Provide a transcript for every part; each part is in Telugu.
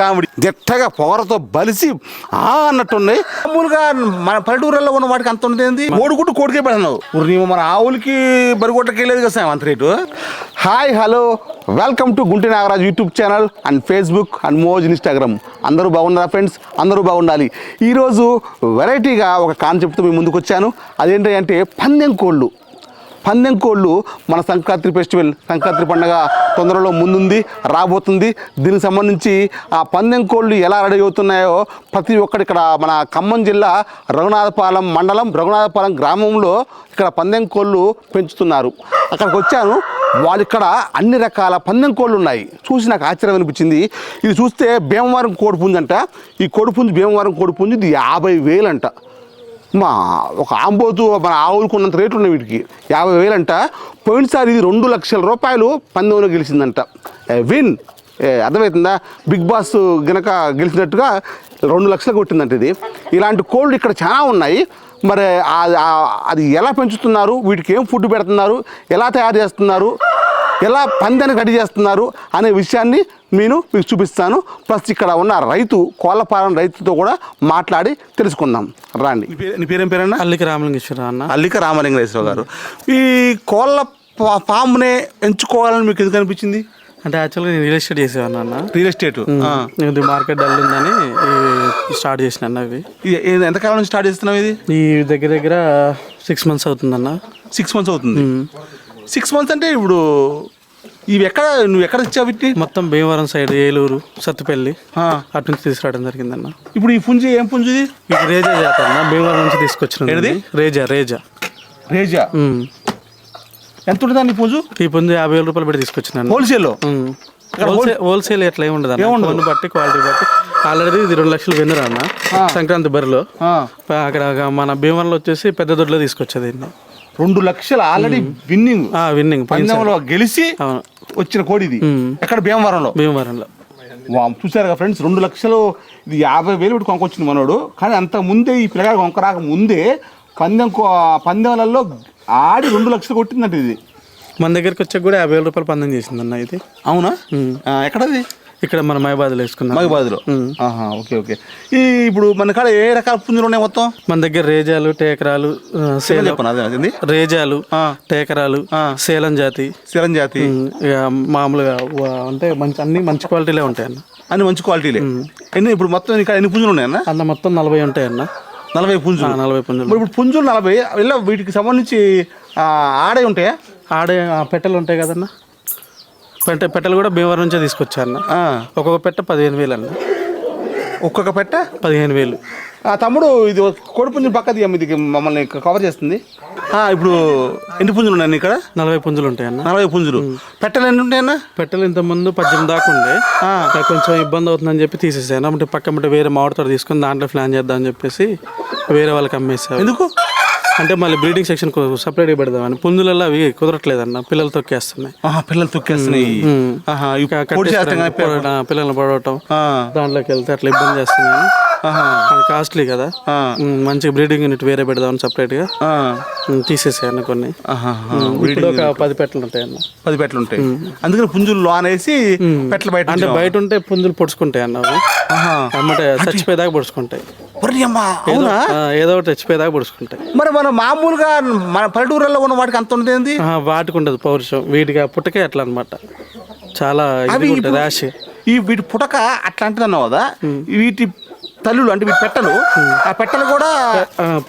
కామెడీ. దిట్టగా పొగరతో బలిసి ఆ అన్నట్టున్నాయి. మామూలుగా మన పల్లెటూరులో ఉన్న వాటికి అంత ఉండేది కోడిగుడ్డు కోడికే పెడతావు నీవు మన ఆవులకి బరిగొట్టకి వెళ్ళేది కదా అంత rate hi hello. Welcome to Gunti Nagaraju YouTube channel and Facebook and Moj Instagram. అందరూ బాగున్నారా ఫ్రెండ్స్? అందరూ బాగుండాలి. ఈరోజు వెరైటీగా ఒక కాన్సెప్ట్తో మీ ముందుకు వచ్చాను అదేంటి అంటే పందెం కోళ్ళు. పందెం కోళ్ళు మన సంక్రాంతి ఫెస్టివల్ సంక్రాంతి పండుగ తొందరలో ముందుంది రాబోతుంది. దీనికి సంబంధించి ఆ పందెం కోళ్ళు ఎలా రెడీ అవుతున్నాయో ప్రతి ఒక్కటి ఇక్కడ మన ఖమ్మం జిల్లా రఘునాథపాలెం మండలం రఘునాథపాలెం గ్రామంలో ఇక్కడ పందెం కోళ్ళు పెంచుతున్నారు. అక్కడికి వచ్చాను. వాళ్ళు ఇక్కడ అన్ని రకాల పందెం కోళ్ళు ఉన్నాయి. చూసి నాకు ఆశ్చర్యం అనిపించింది. ఇది చూస్తే భీమవరం కోడిపుంజంట. ఈ కోడిపుంజు భీమవరం కోడిపుంజు ఇది యాభై వేలంట. మా ఒక ఆంబోతు మన ఆవులకున్నంత రేట్లు ఉన్నాయి వీటికి. యాభై వేలంట. పోయినసారి ఇది రెండు లక్షల రూపాయలు పందెంలో గెలిచిందంట. విన్. అర్థమవుతుందా? బిగ్ బాస్ గనక గెలిచినట్టుగా రెండు లక్షలు కొట్టిందంట ఇది. ఇలాంటి కోళ్ళు ఇక్కడ చాలా ఉన్నాయి. మరి అది ఎలా పెంచుతున్నారు? వీటికి ఏం ఫుడ్ పెడుతున్నారు? ఎలా తయారు చేస్తున్నారు? ఎలా పందెని రెడీ చేస్తున్నారు? అనే విషయాన్ని నేను మీకు చూపిస్తాను. ప్లస్ ఇక్కడ ఉన్న రైతు కోళ్ళపాలెం రైతుతో కూడా మాట్లాడి తెలుసుకుందాం. రండి. నీ పేరేం పేరన్నా? అల్లికి రామలింగేశ్వర అన్న. అల్లిక రామలింగేశ్వర గారు. ఈ కోళ్ళ ఫామ్నే ఎంచుకోవాలని మీకు ఎందుకు అనిపించింది? అంటే యాక్చువల్గా నేను రియల్ ఎస్టేట్ చేసేవాడిని అన్న. రియల్ ఎస్టేట్ ఇది మార్కెట్ డల్ ఉందని స్టార్ట్ చేసిన అన్న ఇవి ఎంతకాలం నుంచి స్టార్ట్ చేస్తున్నావు ఇది? ఈ దగ్గర దగ్గర సిక్స్ మంత్స్ అవుతుందన్న. సిక్స్ మంత్స్ అవుతుంది. సిక్స్ మంత్స్ అంటే ఇప్పుడు ఇవి ఎక్కడ నువ్వు ఎక్కడ ఇచ్చావు వీటిని? మొత్తం భీమవరం సైడ్ ఏలూరు సత్తుపల్లి. అటు నుంచి తీసుకురావడం జరిగిందన్న. ఇప్పుడు ఈ పుంజి ఏం పుంజు ఇది? ఇది రేజా జాత అన్న. భీమవరం నుంచి తీసుకొచ్చిన? రేజా రేజా. రేజా. ఎంత ఉంటుంది ఈ పుంజు? ఈ పుంజు యాభై వేల రూపాయలు పెట్టి తీసుకొచ్చిన హోల్సేల్లో హోల్సేల్? హోల్సేల్ ఎట్లా ఉండదు. అన్న బట్టి క్వాలిటీ బట్టి. ఆల్రెడీ ఇది రెండు లక్షలు విన్నర్ అన్న. సంక్రాంతి బరిలో. అక్కడ మన భీమవరంలో వచ్చేసి పెద్ద దొడ్లో తీసుకొచ్చేది రెండు లక్షలు ఆల్రెడీ విన్నింగ్. విన్నింగ్. పందెంలో గెలిచి అవును. వచ్చిన కోడి ఇది. ఎక్కడ? భీమవరంలో. భీమవరంలో. చూసారుగా ఫ్రెండ్స్ రెండు లక్షలు ఇది యాభై వేలు పెట్టి కొనుక్కొచ్చింది మనోడు. కానీ అంత ముందే ఈ పిల్లగాడు కొనుక్కరాక ముందే పందెం కో- పందెంలలో ఆడి రెండు లక్షలు కొట్టిందంట ఇది. మన దగ్గరికి వచ్చాక కూడా యాభై వేల రూపాయలు పందెం చేసింది అన్న ఇది. అవునా? ఎక్కడది? ఇక్కడ మన మైబాద్లో వేసుకున్నాం. మగబాద్లో ఆహా ఓకే ఓకే. ఈ ఇప్పుడు మన కాడ ఏ రకాల పుంజులు ఉన్నాయి మొత్తం? మన దగ్గర రేజాలు టేకరాలు ఆ, సేలం. చెప్పను అదే అదే రేజాలు. టేకరాలు సేలం జాతి. సిరం జాతి. ఉమ్, ఇక మామూలుగా వా- అంటే మంచి అన్ని మంచి క్వాలిటీలే ఉంటాయి అన్న అన్ని మంచి క్వాలిటీలే. ఎన్ని ఇప్పుడు మొత్తం ఇక్కడ ఎన్ని పుంజులు ఉన్నాయన్న? అన్న మొత్తం నలభై ఉంటాయి అన్న నలభై పుంజులు. ఆ, నలభై పుంజులు. మరి ఇప్పుడు పుంజులు నలభై ఇలా వీటికి సంబంధించి ఆ, ఆడే ఉంటాయా? ఆడే ఆ, పెట్టెలు ఉంటాయి కదన్న. పెట్టె పెట్టెలు కూడా భీమవరం నుంచే తీసుకొచ్చా అన్న ఆ. ఒక్కొక్క పెట్టె పదిహేను వేలు అన్న ఒక్కొక్క పెట్ట? పదిహేను వేలు. ఆ తమ్ముడు ఇది కోడి పుంజు పక్కది ఇది మమ్మల్ని కవర్ చేస్తుంది. ఇప్పుడు ఎన్ని పుంజులు ఉన్నాయి ఇక్కడ? నలభై పుంజులు ఉంటాయి అన్న నలభై పుంజులు. పెట్టలు ఎన్ని ఉంటాయన్నా? పెట్టెలు ఇంత ముందు పద్దెనిమిది దాకా ఉండే. కొంచెం ఇబ్బంది అవుతుందని చెప్పి తీసేసాను. అంటే పక్క వేరే మామిడితో తీసుకొని దాంట్లో ప్లాన్ చేద్దామని చెప్పేసి వేరే వాళ్ళకి అమ్మేసాను ఎందుకు? అంటే మళ్ళీ బ్రీడింగ్ సెక్షన్ సపరేట్గా పెడదామని పుంజులలో అవి కుదరట్లేదన్న పిల్లలు తొక్కేస్తున్నాయి. ఆహా, పిల్లలు తొక్కేస్తున్నాయి. పిల్లల్ని పడవటం ఆ, దాంట్లోకి వెళ్తే అట్లా ఇబ్బంది చేస్తున్నాయి. కాస్ట్లీ కదా. మంచిగా బ్రీడింగ్ యూనిట్ వేరే పెడదామని సపరేట్గా ఆ, తీసేసాను కొన్ని. ఇప్పుడు ఒక పది పెట్టలు ఉంటాయి అన్న. పది పెట్టలు ఉంటాయి. అందుకని పుంజులు లోన్ వేసి పెట్టలు బయట అంటే బయట ఉంటే పుంజులు పొడుచుకుంటాయి అన్న. అమ్మటే చచ్చిపోయేదాకా పొడుచుకుంటాయి. ఏదో ఒకటి చచ్చిపోయేదాకా పొడుచుకుంటాయి. మరి మన మామూలుగా మన పల్లెటూరులో ఉన్న వాటికి అంత ఉండేది వాటికి ఉండదు పౌరుషం. వీటికి ఆ పుట్టకే అట్లా అనమాట చాలా ఇది ఉంటుంది ఈ వీటి పుటక అట్లాంటిది అన్నావు కదా. వీటి తల్లులు అంటే వీటి పెట్టలు ఆ పెట్టలు కూడా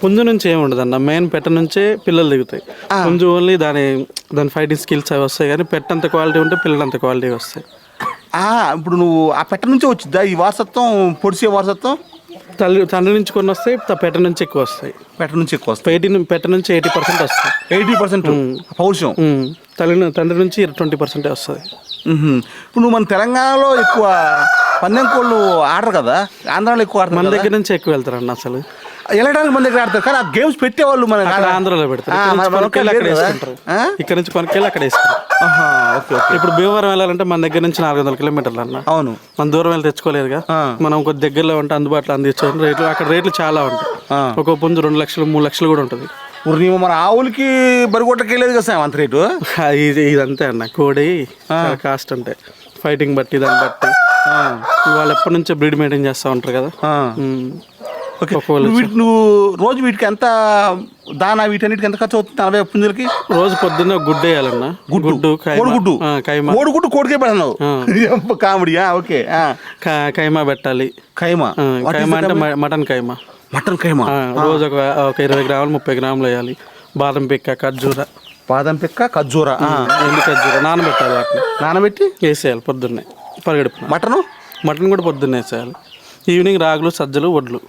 పుంజు నుంచి ఏమి ఉండదు అన్న మెయిన్ పెట్ట నుంచే పిల్లలు దిగుతాయి. పుంజు ఓన్లీ దాని దాని ఫైటింగ్ స్కిల్స్ అవి వస్తాయి కానీ పెట్ట అంత క్వాలిటీ ఉంటే పిల్లలు అంత క్వాలిటీ వస్తాయి. ఇప్పుడు నువ్వు ఆ పెట్ట నుంచే వచ్చిద్దా? ఈ వారసత్వం పొడిసే వారసత్వం? తల్లి తండ్రి నుంచి కొన్ని వస్తాయి పెట్ట నుంచి ఎక్కువ వస్తాయి. పెట్ట నుంచి ఎక్కువ వస్తాయి. ఎయిటీ పెట్ట నుంచి ఎయిటీ పర్సెంట్ వస్తాయి. ఎయిటీ పర్సెంట్ పౌరుషం? తల్లి తండ్రి నుంచి ట్వంటీ పర్సెంటే వస్తుంది. ఇప్పుడు నువ్వు మన తెలంగాణలో ఎక్కువ పందెం కోళ్ళు ఆడరు కదా? ఆంధ్రాలో ఎక్కువ మన ఆడతారు కదా? దగ్గర నుంచి ఎక్కువ వెళ్తారన్న అసలు. వెళ్ళడానికి మన దగ్గర ఆడతారు. కానీ ఆ గేమ్స్ పెట్టేవాళ్ళు మన ఆంధ్రాలో పెడతారు. ఇక్కడ నుంచి మన- మన కొనుక్కెళ్ళి అక్కడ కదా? వేసుకుంటారు. ఆ? ఇక్కడ నుంచి కొనుక్కెళ్ళి అక్కడ వేసుకుంటారు. ఆహా, ఓకే ఓకే. ఇప్పుడు భీమవరం వెళ్ళాలంటే మన దగ్గర నుంచి నాలుగు వందల కిలోమీటర్లు అన్న. అవును. మన దూరం వెళ్ళి తెచ్చుకోలేదుగా. మనం కొద్ది దగ్గరలో ఉంటే అందుబాటులో అందించాం రేట్లు అక్కడ రేట్లు చాలా ఉంటాయి. ఆ. ఒక్కో పుంజు రెండు లక్షలు మూడు లక్షలు కూడా ఉంటుంది. ఇప్పుడు మన ఆవులకి బరిగొట్టకి వెళ్ళేది కదా సార్ అంత రేటు? ఇది ఇదంతే అన్న. కోడి కాస్ట్ అంటే ఫైటింగ్ బట్టి దాన్ని బట్టి. వాళ్ళు ఎప్పటి నుంచో బ్రీడ్ మెయింటైన్ చేస్తూ ఉంటారు కదా. ఓకే. నువ్వు రోజు వీటికి ఎంత దానా వీటన్నిటికి ఎంత ఖర్చు అవుతుంది నలభై పుంజులకి? రోజు పొద్దున్న గుడ్డు వేయాలన్న. గుడ్డు. కైమా. కోడిగుడ్డు. ఆ, కైమా. కోడిగుడ్డు కోడికే పెడతావు. కామెడీయా ఓకే కైమా పెట్టాలి. కైమా. the అంటే మటన్ కైమా. మటన్ ఆ, రోజు ఒక ఇరవై గ్రాములు ముప్పై గ్రాములు వేయాలి. బాదం పిక్క ఖర్జూర. బాదం పిక్క ఖర్జూర. ఎండు ఖర్జూర. నానబెట్టాలి వాటిని. నానబెట్టి వేసేయాలి పొద్దున్నే. పరిగెడుపు మటను? మటన్ కూడా పొద్దున్నే వేసేయాలి. ఈవినింగ్ రాగులు సజ్జలు వడ్లు.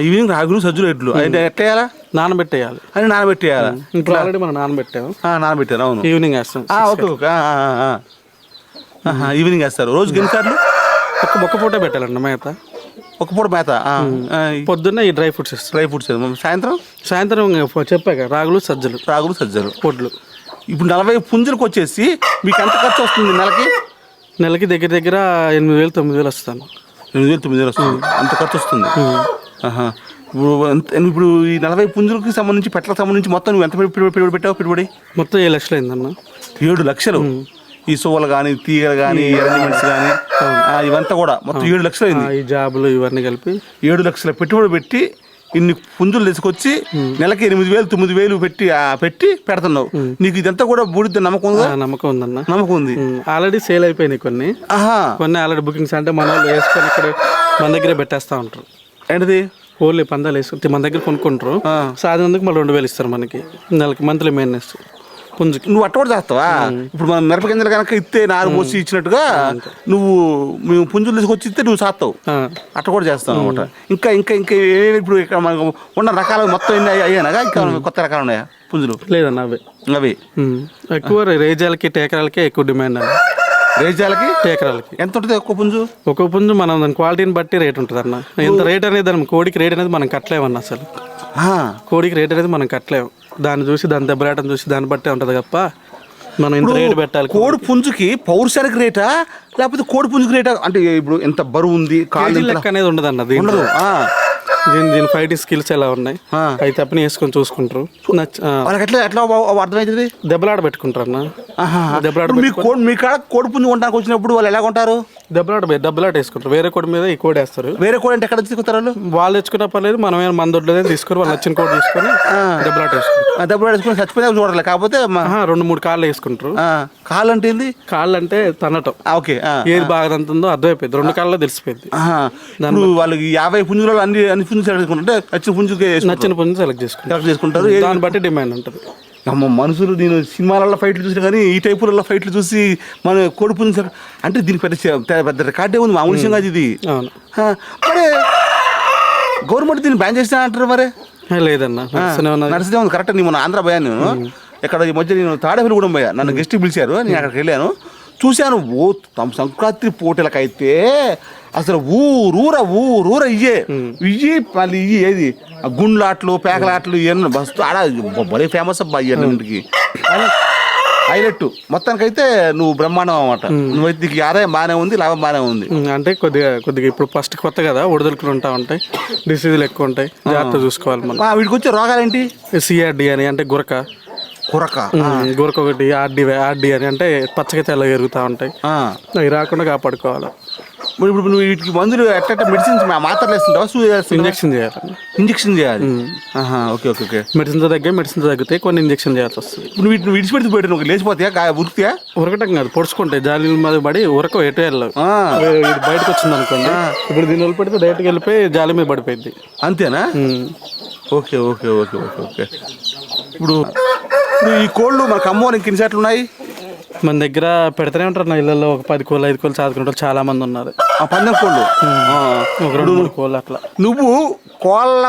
ఈవినింగ్ రాగులు సజ్జలు ఎడ్లు. అయితే ఎట్లా వేయాలా నానబెట్టేయాలి. అని నానబెట్టేయాలా? ఇప్పుడు ఆల్రెడీ మనం నానబెట్టాము. నానబెట్టారు అవును. ఈవినింగ్ వేస్తాం. Okay okay. ఈవినింగ్ వేస్తారు. రోజుకి ఎన్నిసార్లు? ఒక్క ఒక్క పూట పెట్టాలండి మేత. ఒక పూట మేత. పొద్దున్నే ఈ డ్రై ఫ్రూట్స్ ఇస్తాం డ్రై ఫ్రూట్స్ సాయంత్రం? సాయంత్రం చెప్పాక రాగులు సజ్జలు. రాగులు సజ్జలు. వడ్లు ఇప్పుడు నలభై పుంజులకు వచ్చేసి మీకు ఎంత ఖర్చు వస్తుంది నెలకి? నెలకి దగ్గర దగ్గర ఎనిమిది వేలు తొమ్మిది వేలు వస్తాను. ఎనిమిది వేలు తొమ్మిది వేలు వస్తుంది. అంత ఖర్చు వస్తుంది. ఇప్పుడు ఇప్పుడు ఈ నలభై పుంజులకి సంబంధించి పెట్టలకు సంబంధించి మొత్తం నువ్వు ఎంత పెట్టుబడి పెట్టావు పెట్టుబడి? మొత్తం ఏడు లక్షలు అయిందన్న. ఏడు లక్షలు? ఈ సువ్వలు కానీ తీగలు కానీ అరేంజ్మెంట్స్ కానీ ఇవంతా కూడా మొత్తం ఏడు లక్షలు అయింది. ఈ జాబులు ఇవన్నీ కలిపి? ఏడు లక్షల పెట్టుబడి పెట్టి ఇన్ని పుంజులు తీసుకొచ్చి నెలకి ఎనిమిది వేలు తొమ్మిది వేలు పెట్టి ఆ, పెట్టి పెడుతున్నావు. నీకు ఇదంతా కూడా బూడిద నమ్మకం ఉందా? నమ్మకం ఉందన్న. నమ్మకం ఉంది. ఆల్రెడీ సేల్ అయిపోయినాయి కొన్ని. ఆహా. కొన్ని ఆల్రెడీ బుకింగ్స్ అంటే మన వాళ్ళు వేసుకొని ఇక్కడ మన దగ్గరే పెట్టేస్తా ఉంటారు. ఏంటిది? ఓన్లీ పందాలు వేసుకుంటే మన దగ్గర కొనుక్కుంటారు. సాధినందుకు మళ్ళీ రెండు వేలు ఇస్తారు మనకి. నెలకి మంత్లీ మెయింటెనెన్స్ పుంజుకి. నువ్వు అట్ట కూడా చేస్తావా ఇప్పుడు మనం మిరప గింజలు కనుక ఇస్తే నారు పోసి ఇచ్చినట్టుగా నువ్వు మేము పుంజులు తీసుకొచ్చి ఇస్తే నువ్వు చేస్తావు. అట్ట కూడా చేస్తావు అనమాట ఇంకా ఇంకా ఇంకా ఏమేమి ఇప్పుడు ఇక్కడ మనకు ఉన్న రకాలు మొత్తం ఎన్ని అయ్యా- అయ్యానగా ఇంకా కొత్త రకాలు ఉన్నాయా పుంజులు? లేదన్న అవే. అవి. ఎక్కువ రేజాలకి టేకరాలకే ఎక్కువ డిమాండ్ అన్న. రేజాలకి టేకరాలకి ఎంత ఉంటుంది ఒక్క పుంజు? ఒక్కొక్క పుంజు మనం దాని క్వాలిటీని బట్టి రేట్ ఉంటుంది అన్న. ఎంత రేట్ అనేది దాని కోడికి రేట్ అనేది మనం కట్టలేమన్న అసలు. ఆ, కోడికి రేట్ అనేది మనం కట్టలేము. దాన్ని చూసి దాని దెబ్బలాటం చూసి దాన్ని బట్టే ఉంటుంది తప్ప మనం ఇంత రేట్ పెట్టాలి కోడి పుంజుకి పౌరుషానికి రేటా? లేకపోతే కోడి పుంజుకి రేటా? అంటే ఇప్పుడు ఎంత బరువు ఉంది ఎంత- లెక్క అనేది ఉండదు అన్న దీంట్లో. ఉండదు. దీని దీని ఫైటింగ్ స్కిల్స్ ఎలా ఉన్నాయి. అవి తప్పని వేసుకొని చూసుకుంటారు. వాళ్ళకి ఎట్లా ఎట్లా అర్థమవుతుంది దెబ్బలాట పెట్టుకుంటారు అన్న. దెబ్బలాట ఇప్పుడు మీ కోడి మీ కాడ కోడి పుంజు కొనడానికి వచ్చినప్పుడు వాళ్ళు ఎలా కొంటారు? దెబ్బలాట దెబ్బలాట వేసుకుంటారు. వేరే కోడి మీద ఈ కోడి వేస్తారు. వేరే కోడి అంటే ఎక్కడ తీసుకుంటారు వాళ్ళు? వాళ్ళు తెచ్చుకున్న పర్లేదు మనం ఏమైనా మన దొడ్లో తీసుకొని వాళ్ళు నచ్చిన కోడి తీసుకొని దెబ్బలాట వేసుకుంటారు. ఆ, దెబ్బ వేసుకుని చచ్చిపోయినా చూడాలి కాకపోతే రెండు మూడు కాళ్ళు వేసుకుంటారు. కాళ్ళు అంటే ఏంది? కాళ్ళు అంటే తనటం ఓకే. ఏది బాగా అంతుందో అర్థమైపోయింది. రెండు కాళ్ళలో తెలిసిపోయింది. వాళ్ళకి యాభై పుంజులలో అన్ని అన్ని పుంజులు సెలెక్ట్ చేసుకుంటే నచ్చిన పుంజుకే వేసుకుంటారు. నచ్చిన పుంజు సెలెక్ట్ చేసుకుంటారు. సెలెక్ట్ చేసుకుంటారు. దాన్ని బట్టి డిమాండ్ ఉంటుంది. అమ్మ మనుషులు నేను సినిమాలలో ఫైట్లు చూసిన కానీ ఈ టైపులలో ఫైట్లు చూసి మన కోడి పుంజు సెలెక్ట్- అంటే దీనికి పెద్ద పెద్ద రికార్డే ఉంది. మామూలు విషయం కాదు ఇది. మరి గవర్నమెంట్ దీన్ని బ్యాన్ చేసినా అంటారు మరి? లేదన్న. నడుస్తూనే ఉంది. కరెక్ట్ నేను ఆంధ్ర పోయాను నేను. ఇక్కడ ఈ మధ్య నేను తాడేపల్లి కూడా పోయా. నన్ను గెస్ట్ పిలిచారు. నేను అక్కడికి వెళ్ళాను. చూశాను. ఓ తమ సంక్రాంతి పోటీలకైతే అసలు ఊరూర ఊరూర ఇయ్యే. ఇయ్యి మళ్ళీ ఇయ్యి ఏది? గుండ్లాట్లు పేకలాట్లు ఇవన్నీ బస్తు ఆడ భలే ఫేమస్ అబ్బా ఇవన్నింటికి హైలెట్. మొత్తానికైతే నువ్వు బ్రహ్మాండం అన్నమాట. నువ్వైతే నీకు ఆదాయం బాగానే ఉంది లాభం బాగానే ఉంది. అంటే కొద్దిగా కొద్దిగా ఇప్పుడు ఫస్ట్ కొత్త కదా ఒడిదొలుకులు ఉంటా ఉంటాయి డిసీజులు ఎక్కువ ఉంటాయి జాగ్రత్త చూసుకోవాలి మనం. వీడికి వచ్చే రోగాలేంటి సిఆర్డి అని అంటే గురక. ఉమ్, గురక ఒకటి ఆర్డి ఆర్డి అని అంటే పచ్చగా తెల్ల ఎరుగుతూ ఉంటాయి. అవి రాకుండా కాపాడుకోవాలి. మరి ఇప్పుడు నువ్వు వీటికి మందులు ఎట్ట మెడిసిన్స్ మాత్రలు వేస్తుంటావా? సూ ఇంజక్షన్ చేయాలి. ఇంజక్షన్ చేయాలి? ఆహా, ఓకే ఓకే ఓకే. మెడిసిన్తో తగ్గే మెడిసిన్తో తగ్గితే కొన్ని ఇంజక్షన్ చేయాల్సి వస్తుంది. ఇప్పుడు వీటిని విడిచిపెడితే పోయి నువ్వు లేచిపోతాయా? ఉరికితే ఉరకటం కాదు పొడుచుకుంటాయి. జాలి మీద పడి ఉరక ఎటు వెళ్ళవు. బయటకు వచ్చింది అనుకోండి ఇప్పుడు దీని వదిలి పెడితే డైరెక్ట్గా వెళ్ళిపోయి జాలి మీద పడిపోయింది. అంతేనా? Okay okay okay okay okay. ఇప్పుడు ఇప్పుడు ఈ కోళ్ళు మనకు అమ్మవారు ఇంక ఎన్ని సెట్లు ఉన్నాయి? మన దగ్గర పెడతానే ఉంటారు నా ఇళ్ళల్లో. ఒక పది కోళ్ళు ఐదు కోళ్ళు చదువుకుంటారు చాలా మంది ఉన్నారు. ఆ పందెం కోళ్ళు. ఒక రెండు మూడు కోళ్ళు అట్లా. నువ్వు కోళ్ళ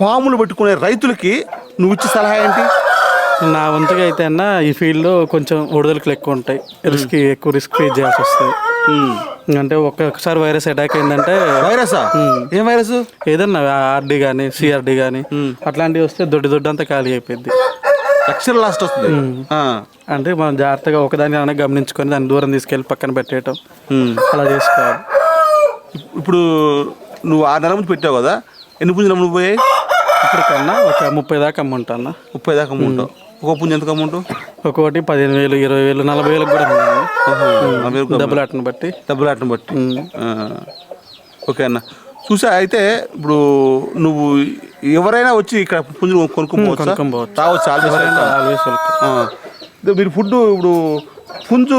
పాములు పెట్టుకునే రైతులకి నువ్వు ఇచ్చే సలహా ఏంటి? నా వంతుగా అయితే అన్న ఈ ఫీల్డ్లో కొంచెం ఒడిదొలుకులు ఎక్కువ ఉంటాయి. రిస్క్ ఎక్కువ రిస్క్ ఫేస్ చేయాల్సి వస్తుంది. అంటే ఒక్కొక్కసారి వైరస్ అటాక్ అయిందంటే వైరసా? ఏం వైరస్? ఏదన్నా ఆర్డీ కానీ సిఆర్డి కానీ అట్లాంటివి వస్తే దొడ్డి దొడ్డి అంతా ఖాళీ అయిపోయింది లక్షల లాస్ట్ వస్తుంది. ఆ. అంటే మనం జాగ్రత్తగా ఒకదాని అనే గమనించుకొని దాన్ని దూరం తీసుకెళ్ళి పక్కన పెట్టేయటం. అలా చేసుకోవాలి. ఇప్పుడు నువ్వు ఆరు నెలల ముందు పెట్టావు కదా ఎన్ని పుంజులు అమ్ముడు పోయాయి? ఇప్పుడు కన్నా ఒక ముప్పై దాకా అమ్ముంటా అన్న. ముప్పై దాకా అమ్ముంటావు. ఒక పుంజు ఎంత అమ్ముంటావు? ఒక్కొక్కటి పదిహేను వేలు ఇరవై వేలు నలభై వేలకు కూడా డబ్బులు ఆటను బట్టి. డబ్బులు ఆటను బట్టి. ఆ. ఓకే అన్న. చూసా అయితే ఇప్పుడు నువ్వు ఎవరైనా వచ్చి ఇక్కడ పుంజు కొనుక్కోవచ్చు ఆల్వేస్ మీరు ఫుడ్ ఇప్పుడు పుంజు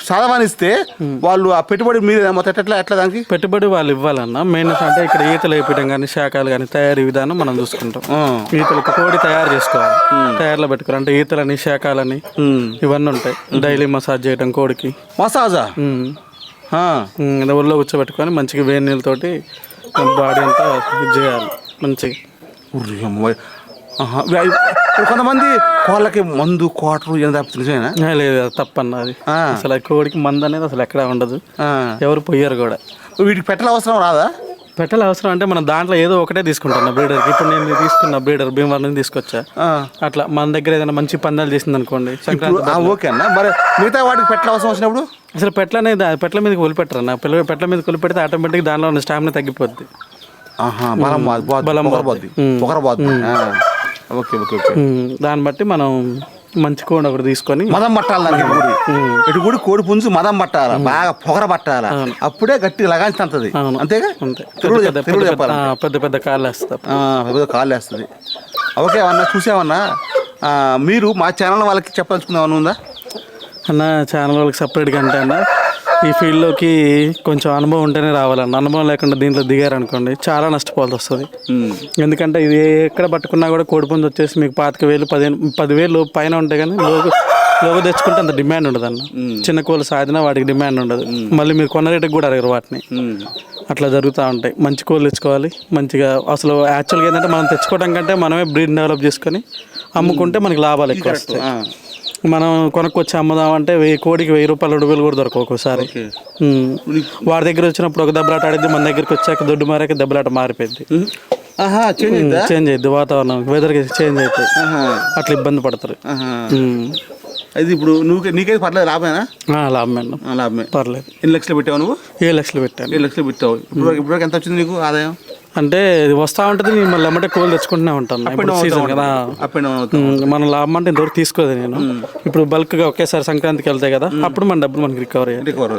సాధవాన్ని ఇస్తే వాళ్ళు ఆ పెట్టుబడి మీద మొత్తం ఎట్లా ఎట్లా దానికి? పెట్టుబడి వాళ్ళు ఇవ్వాలన్నా మెయిన్ అంటే ఇక్కడ ఈతలు వేయడం కానీ శాఖలు కానీ తయారీ విధానం మనం చూసుకుంటాం. ఆ. ఈతలకు కోడి తయారు చేసుకోవాలి. తయారులో పెట్టుకోవాలి. అంటే ఈతలని శాఖలని ఇవన్నీ ఉంటాయి. డైలీ మసాజ్ చేయడం కోడికి. మసాజా? ఒళ్ళో కూర్చోబెట్టుకొని మంచిగా వేడి నీళ్ళతోటి బాడీ అంతా ఇది చేయాలి మంచిగా. కొంతమంది కోళ్ళకి మందు కోటరు ఏం లేదు తప్పన్న అది. అసలు కోడికి మందు అనేది అసలు ఎక్కడా ఉండదు. ఎవరు పోయారు కూడా. వీటికి పెట్టల అవసరం రాదా? పెట్టాలి అవసరం అంటే మనం దాంట్లో ఏదో ఒకటే తీసుకుంటాను బ్రీడర్కి ఇప్పుడు నేను తీసుకున్న బ్రీడర్ భీమవరం నుంచి తీసుకొచ్చా. అట్లా మన దగ్గర ఏదైనా మంచి పందాలు చేసింది అనుకోండి ఓకే అన్న. మరి మిగతా వాటికి పెట్టల అవసరం వచ్చినప్పుడు? అసలు పెట్ల అనేది ఆ పెట్ల మీద కొలిపెట్టరు నా పిల్ల పెట్ల మీద కొలిపెడితే ఆటోమేటిక్ దానిలో ఉన్న స్టామినా తగ్గిపోద్ది. ఆహా, బలం బలం. ఓకే ఓకే దాన్ని బట్టి మనం మంచి కోడి ఒకటి తీసుకొని మదం పట్టాలి దానికి ఇటు గుడి. ఇటు గుడి కోడి పుంజు మదం పట్టాల. బాగా పొగర పట్టాల. అప్పుడే గట్టి లగాంచి అంతది అవును. అంతేగా? తిరుగుడు పెద్ద పెద్ద చెప్పాలి ఆ, పెద్ద పెద్ద కాళ్ళు వేస్తాం ఆ, పెద్ద కాళ్ళు వేస్తుంది ఓకే అన్న చూసామన్నా ఆ, మీరు మా ఛానల్ వాళ్ళకి చెప్పదలుచుకుందామని ఉందా? అన్న ఛానల్ వాళ్ళకి సపరేట్గా అంటే అన్న ఈ ఫీల్డ్లోకి కొంచెం అనుభవం ఉంటేనే రావాలన్న. అనుభవం లేకుండా దీంట్లో దిగారనుకోండి చాలా నష్టపోవాల్సి వస్తుంది. ఎందుకంటే ఇది ఎక్కడ పట్టుకున్నా కూడా కోడిపుంజు వచ్చేసి మీకు పాతిక వేలు పదిహేను పదివేలు పైన ఉంటాయి కానీ లోగు లోగు తెచ్చుకుంటే అంత డిమాండ్ ఉండదు అన్న చిన్న కోళ్ళు సాధినా వాటికి డిమాండ్ ఉండదు. మళ్ళీ మీరు కొన్న రేటుకి కూడా అడగరు వాటిని. అట్లా జరుగుతూ ఉంటాయి. మంచి కోళ్ళు తెచ్చుకోవాలి. మంచిగా అసలు యాక్చువల్గా ఏంటంటే మనం తెచ్చుకోవడం కంటే మనమే బ్రీడ్ డెవలప్ చేసుకొని అమ్ముకుంటే మనకి లాభాలు ఎక్కువ వస్తాయి. మనం కొనుక్కొచ్చి అమ్ముదాం అంటే వెయ్యి కోడికి వెయ్యి రూపాయలు రెండు వేలు కూడా దొరకవు ఒక్కోసారి. వాడి దగ్గర వచ్చినప్పుడు ఒక దెబ్బలాట ఆడిద్ది మన దగ్గరికి వచ్చాక దొడ్డు మారాక దెబ్బలాట మారిపోయింది ఆహా చేంజ్ అయిందా వాతావరణం వెదర్కి చేంజ్ అవుతాయి ఆహా, అట్లా ఇబ్బంది పడతారు. అది ఇప్పుడు నువ్వు నీకైతే పర్లేదు లాభమేనా? ఆ, లాభం మేడం ఆ, లాభమే. పర్లేదు. ఎన్ని లక్షలు పెట్టావు నువ్వు? ఏ లక్షలు పెట్టాను. ఏడు లక్షలు పెట్టావు? ఇప్పుడు ఇప్పుడు ఎంత వచ్చింది నీకు ఆదాయం? అంటే ఇది వస్తా ఉంటుంది నేను మళ్ళీ ఎమ్మటే కోళ్ళు తెచ్చుకుంటూనే ఉంటాను. ఇప్పుడు సీజన్ కదా. మన లాభం అంటే ఇంతవరకు తీసుకోదు నేను. ఇప్పుడు బల్క్గా ఒకేసారి సంక్రాంతికి వెళ్తాయి కదా అప్పుడు మన డబ్బులు మనకి రికవర్ అయ్యాయి. రికవర్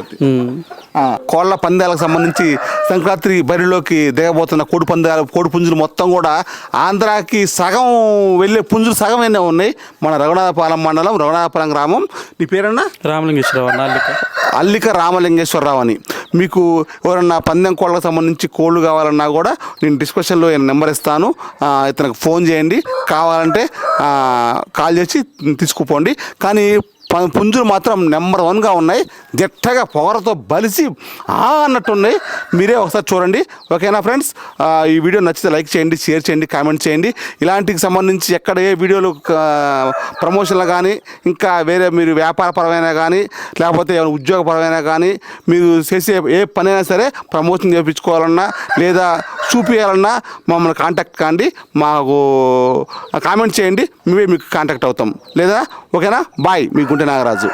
కోళ్ళ పందాలకు సంబంధించి సంక్రాంతి బరిలోకి దిగబోతున్న కోడి పందాలు కోడి పుంజులు మొత్తం కూడా ఆంధ్రాకి సగం వెళ్ళే పుంజులు సగం ఎన్నో ఉన్నాయి. మన రఘునాథపాలెం మండలం రఘునాథపాలెం గ్రామం. నీ పేరన్నా? రామలింగేశ్వరరావు నాలుక అల్లిక రామలింగేశ్వరరావు అని. మీకు ఎవరన్నా పందెం కోళ్ళకు సంబంధించి కోళ్ళు కావాలన్నా కూడా నేను డిస్క్రిప్షన్లో నేను నెంబర్ ఇస్తాను. ఇతనికి ఫోన్ చేయండి. కావాలంటే కాల్ చేసి తీసుకుపోండి. కానీ పుంజులు మాత్రం నెంబర్ వన్గా ఉన్నాయి. దిట్టగా పొగరతో బలిసి ఆ అన్నట్టు ఉన్నాయి మీరే ఒకసారి చూడండి. ఓకేనా ఫ్రెండ్స్? ఈ వీడియో నచ్చితే లైక్ చేయండి షేర్ చేయండి కామెంట్ చేయండి. ఇలాంటికి సంబంధించి ఎక్కడ ఏ వీడియోలు ప్రమోషన్లు కానీ ఇంకా వేరే మీరు వ్యాపారపరమైన కానీ లేకపోతే ఏమైనా ఉద్యోగపరమైన కానీ మీరు చేసే ఏ పనైనా సరే ప్రమోషన్ చేయించుకోవాలన్నా లేదా చూపించాలన్నా మమ్మల్ని కాంటాక్ట్ కాండి మాకు కామెంట్ చేయండి మేమే మీకు కాంటాక్ట్ అవుతాం. లేదా? ఓకేనా? బాయ్ మీ గుంటె నాగరాజు.